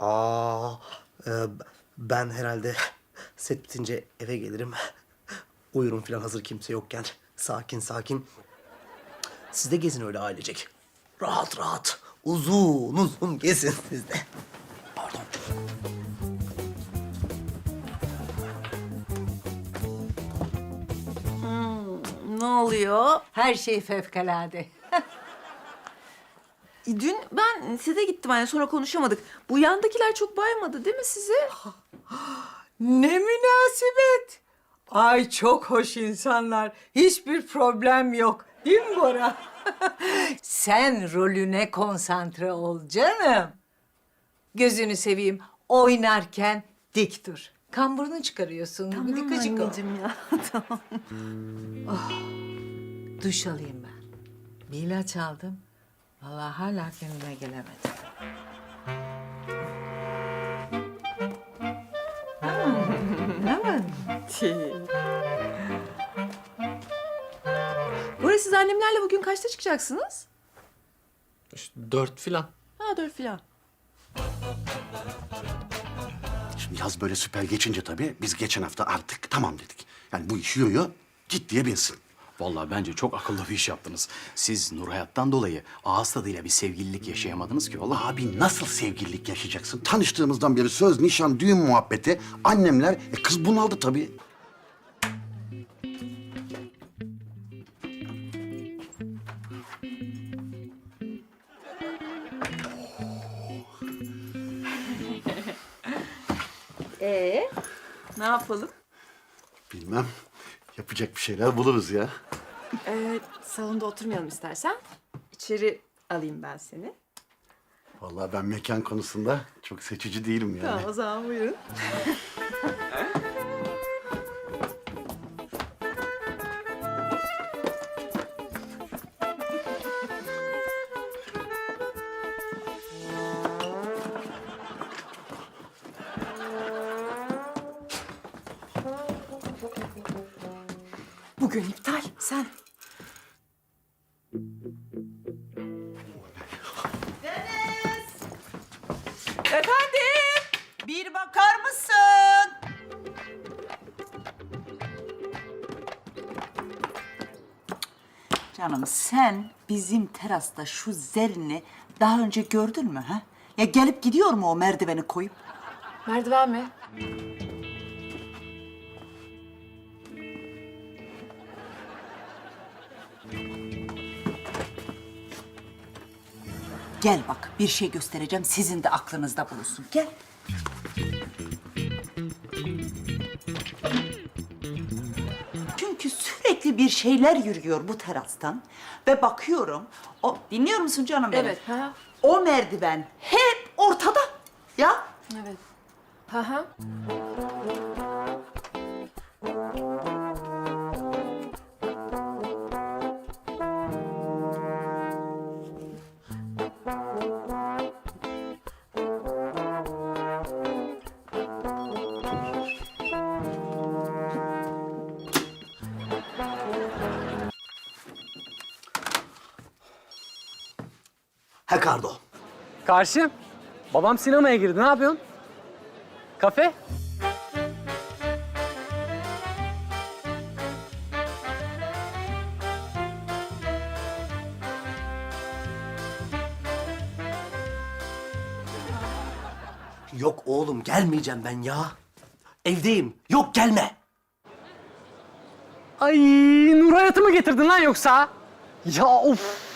Aa, e, ben herhalde set bitince eve gelirim. Uyurum falan hazır kimse yokken. Sakin sakin. Siz de gezin öyle ailecek. Rahat rahat. Uzun uzun gezin siz de. Pardon. Ne oluyor? Her şey fevkalade. Dün ben size gittim hani sonra konuşamadık. Bu yandakiler çok baymadı değil mi size? Ne münasebet. Ay çok hoş insanlar. Hiçbir problem yok. Değil mi Bora? Sen rolüne konsantre ol canım. Gözünü seveyim. Oynarken dik dur. Kamburunu çıkarıyorsun. Tamam Dikacık ol. ya. tamam. Duş alayım ben. Bir ilaç aldım. Vallahi hala kendime gelemedim. Aman. Buraya siz annemlerle bugün kaçta çıkacaksınız? İşte dört filan. Ha dört filan. Şimdi yaz böyle süper geçince tabii biz geçen hafta artık tamam dedik. Yani bu iş yoyo ciddiye binsin. Vallahi bence çok akıllı bir iş yaptınız. Siz Nur Hayat'tan dolayı ağız tadıyla bir sevgililik yaşayamadınız ki oğlum. Abi nasıl sevgililik yaşayacaksın? Tanıştığımızdan beri söz, nişan, düğün muhabbeti. Annemler, e, kız bunaldı tabii. Ee, ne yapalım? Bilmem. Yapacak bir şeyler buluruz ya. Ee, salonda oturmayalım istersen. İçeri alayım ben seni. Vallahi ben mekan konusunda çok seçici değilim yani. Tamam o zaman buyurun. Bugün iptal. Sen. Canım sen bizim terasta şu zerini daha önce gördün mü ha? Ya gelip gidiyor mu o merdiveni koyup? Merdiven mi? Gel bak bir şey göstereceğim sizin de aklınızda bulunsun. Gel. Bir şeyler yürüyor bu terastan ve bakıyorum. O dinliyor musun canım benim? Evet, ha. O merdiven hep ortada. Ya Evet. Hı. Ha Kardo. Karşım. Babam sinemaya girdi. Ne yapıyorsun? Kafe? Yok oğlum gelmeyeceğim ben ya. Evdeyim. Yok gelme. Ay Nur Hayat'ı mı getirdin lan yoksa? Ya of.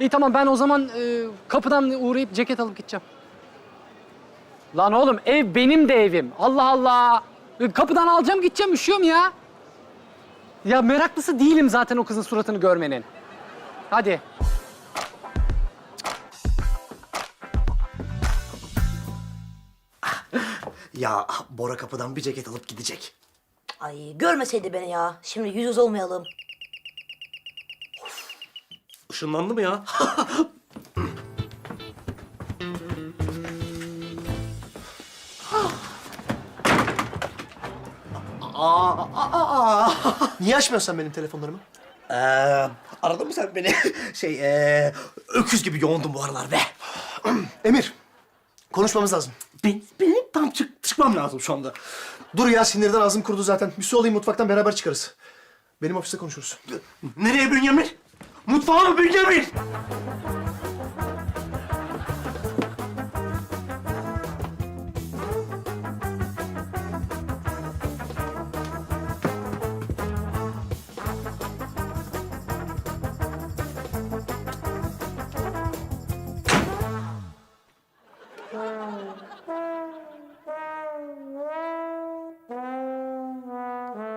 İyi tamam ben o zaman e, kapıdan uğrayıp ceket alıp gideceğim. Lan oğlum ev benim de evim. Allah Allah. E, Kapıdan alacağım gideceğim üşüyorum ya. Ya meraklısı değilim zaten o kızın suratını görmenin. Hadi. Ya Bora kapıdan bir ceket alıp gidecek. Ay görmeseydi beni ya. Şimdi yüz yüz olmayalım. Işınlandı mı ya? aa, aa, aa. Niye açmıyorsun sen benim telefonlarımı? Ee, aradın mı sen beni? Şey, ee, öküz gibi yoğundum bu aralar be. Emir, Konuşmamız lazım. Ben, benim tam çık, çıkmam lazım şu anda. Dur ya sinirden ağzım kurudu zaten. Bir su alayım mutfaktan beraber çıkarız. Benim ofiste konuşuruz. Nereye Bünyamin? Mutfağa mı Bünyamin?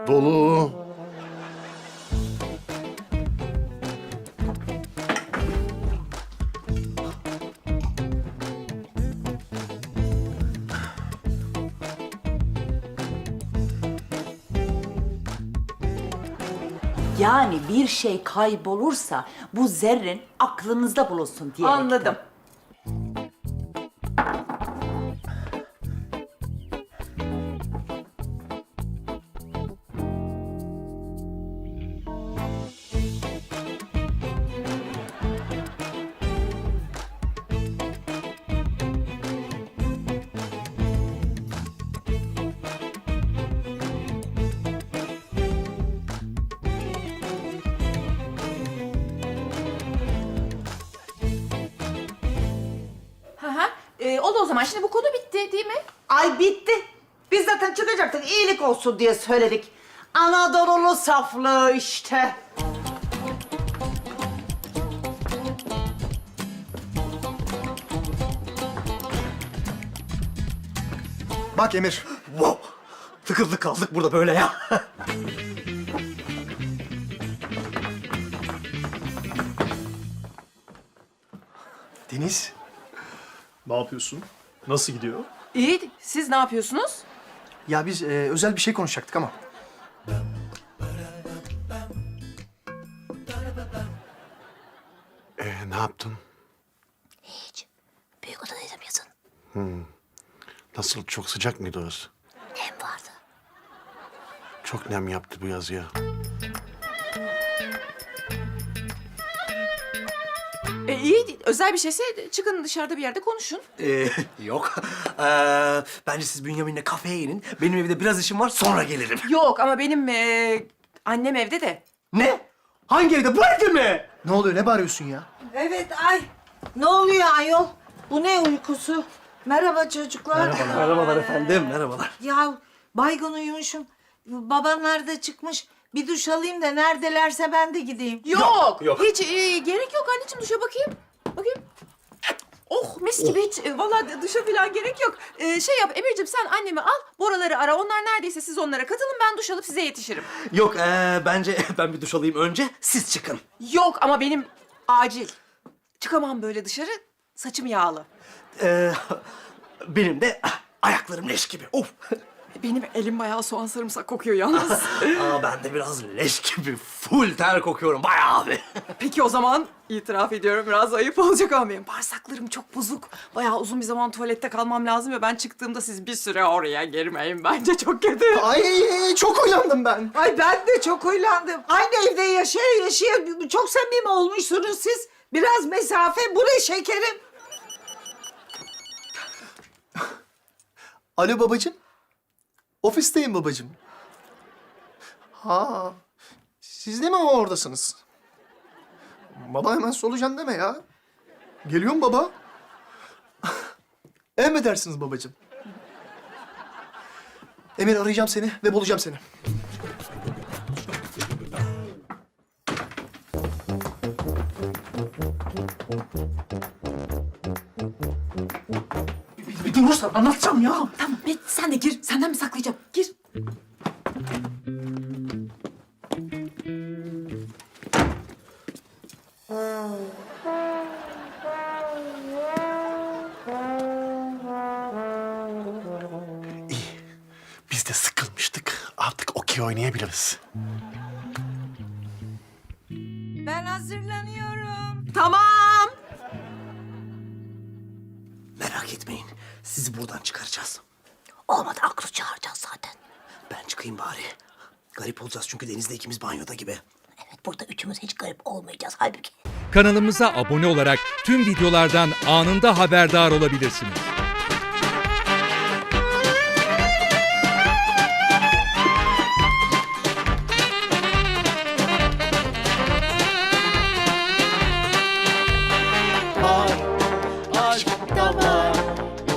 Dolu. Yani bir şey kaybolursa bu zerrin aklınızda bulunsun diye. Anladım. Ee, oldu o zaman. Şimdi bu konu bitti değil mi? Ay bitti. Biz zaten çıkacaktık iyilik olsun diye söyledik. Anadolu'lu saflığı işte. Bak Emir. Wow. Tıkıldık kaldık burada böyle ya. Deniz. Ne yapıyorsun? Nasıl gidiyor? İyi. Siz ne yapıyorsunuz? Ya biz e, özel bir şey konuşacaktık ama. Ee, ne yaptın? Hiç. Büyük odadaydım yazın. Nasıl? Çok sıcak mıydı orası? Hem vardı. Çok nem yaptı bu yaz ya. E, iyi. Özel bir şeyse çıkın dışarıda bir yerde konuşun. Ee, yok. Ee, bence siz Bünyamin'le kafeye inin. Benim evde biraz işim var sonra gelirim. Yok ama benim e, annem evde de. Ne? Hangi evde? Bu evde mi? Ne oluyor? Ne bağırıyorsun ya? Evet ay. Ne oluyor ayol? Bu ne uykusu? Merhaba çocuklar. Merhabalar efendim, merhabalar. Ya baygın uyumuşum. Babanlar da çıkmış. Bir duş alayım da neredelerse ben de gideyim. Yok. yok. Hiç e, gerek yok anneciğim duşa bakayım. Bakayım. Oh mis gibi hiç e, vallahi duşa falan gerek yok. E, şey yap Emir'cim sen annemi al, Boraları ara. Onlar neredeyse siz onlara katılın. Ben duş alıp size yetişirim. Yok, ee, bence ben bir duş alayım önce, siz çıkın. Yok ama benim acil. Çıkamam böyle dışarı. Saçım yağlı. Ee, benim de ah, ayaklarım leş gibi. Of. Benim elim bayağı soğan sarımsak kokuyor yalnız. Aa, ben de biraz leş gibi full ter kokuyorum bayağı abi. Peki o zaman itiraf ediyorum biraz ayıp olacak ama benim bağırsaklarım çok bozuk. Bayağı uzun bir zaman tuvalette kalmam lazım ve ben çıktığımda siz bir süre oraya girmeyin. Bence çok kötü. Ay çok uyandım ben. Ay ben de çok huylandım. Aynı evde yaşaya yaşaya çok samimi olmuşsunuz siz. Biraz mesafe. Bu ne şekerim? Alo babacığım. Ofisteyim babacığım. Ha. Siz de mi oradasınız? Baba hemen solucan deme ya. Geliyorum baba. Emredersiniz babacığım. Emir arayacağım seni ve bulacağım seni. Bir, durursan anlatacağım ya. Tamam bir sen de gir. Senden mi saklayacağım? Gir. Biz de sıkılmıştık. Artık okey oynayabiliriz. Ben hazırlanıyorum. Tamam. Merak etmeyin, sizi buradan çıkaracağız. Olmadı aklı çağıracağız zaten. Ben çıkayım bari. Garip olacağız çünkü denizde ikimiz banyoda gibi. Evet burada üçümüz hiç garip olmayacağız halbuki. Kanalımıza abone olarak tüm videolardan anında haberdar olabilirsiniz.